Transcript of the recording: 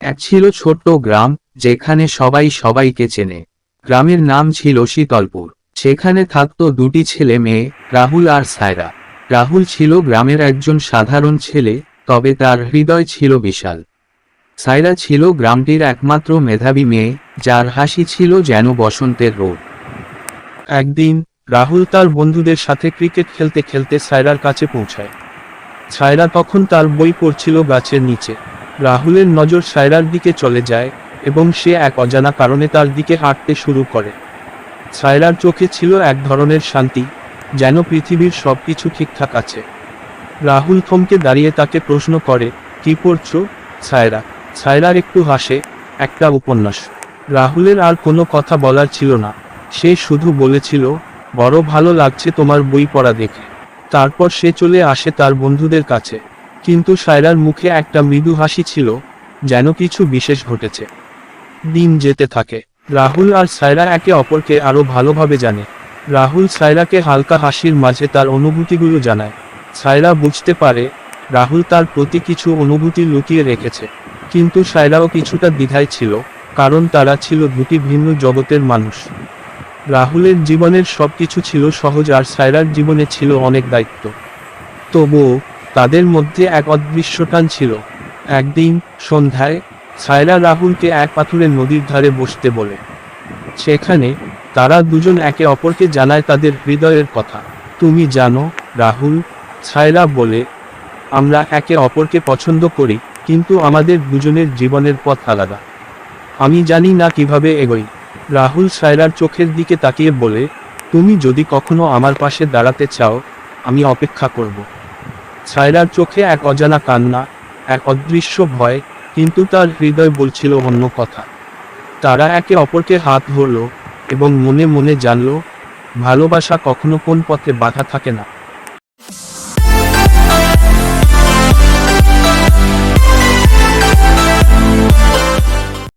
এক ছিল ছোট্ট গ্রাম, যেখানে সবাই সবাইকে চেনে। গ্রামের নাম ছিল শীতলপুর। সেখানে থাকতো দুটি ছেলে মেয়ে, রাহুল আর সায়রা। রাহুল ছিল গ্রামের একজন সাধারণ ছেলে, তবে তার হৃদয় ছিল বিশাল। সায়রা ছিল গ্রামটির একমাত্র মেধাবী মেয়ে, যার হাসি ছিল যেন বসন্তের রোদ। একদিন, রাহুল তার বন্ধুদের সাথে ক্রিকেট খেলতে খেলতে সায়রার কাছে পৌঁছায়। সায়রা তখন তার বই পড়ছিল গাছের নিচে। রাহুলের নজর সায়রার দিকে চলে যায় এবং সে এক অজানা কারণে তার দিকে হাঁটতে শুরু করে। সায়রার চোখে ছিল এক ধরনের শান্তি, যেন পৃথিবীর সব কিছু ঠিকঠাক আছে। রাহুল থমকে দাঁড়িয়ে তাকে প্রশ্ন করে, কি পড়ছো? সায়রা, সায়রার একটু হাসে, একটা উপন্যাস। রাহুলের আর কোনো কথা বলার ছিল না। সে শুধু বলেছিল, বড় ভালো লাগছে তোমার বই পড়া দেখে। তারপর সে চলে আসে তার বন্ধুদের কাছে। কিন্তু সায়রার মুখে একটা মৃদু হাসি ছিল, যেন কিছু বিশেষ ঘটেছে। দিন যেতে থাকে। রাহুল আর সায়রা একে অপরকে আরও ভালোভাবে জানে। রাহুল সায়রাকে হালকা হাসির মাঝে তার অনুভূতিগুলো জানায়। সায়রা বুঝতে পারে, রাহুল তার প্রতি কিছু অনুভূতি লুকিয়ে রেখেছে। কিন্তু সায়রাও কিছুটা দ্বিধায় ছিল, কারণ তারা ছিল দুটি ভিন্ন জগতের মানুষ। রাহুলের জীবনের সবকিছু ছিল সহজ আর সায়রার জীবনে ছিল অনেক দায়িত্ব। তবুও তাদের মধ্যে এক অদৃশ্য টান ছিল। একদিন সন্ধ্যায় সায়রা রাহুলকে এক পাথুরের নদীর ধারে বসতে বলে। সেখানে তারা দুজন একে অপরকে জানায় তাদের হৃদয়ের কথা। তুমি জানো, রাহুল, সায়রা বলে, আমরা একে অপরকে পছন্দ করি, কিন্তু আমাদের দুজনের জীবনের পথ আলাদা। আমি জানি না কীভাবে এগোই। রাহুল সায়রার চোখের দিকে তাকিয়ে বলে, তুমি যদি কখনো আমার পাশে দাঁড়াতে চাও, আমি অপেক্ষা করব। সায়রার চোখে এক অজানা কান্না, এক অদৃশ্য ভয়, কিন্তু তার হৃদয় বলছিল অন্য কথা। তারা একে অপরকে হাত ধরল এবং মনে মনে জানল, ভালোবাসা কখনো কোন পথে বাধা থাকে না।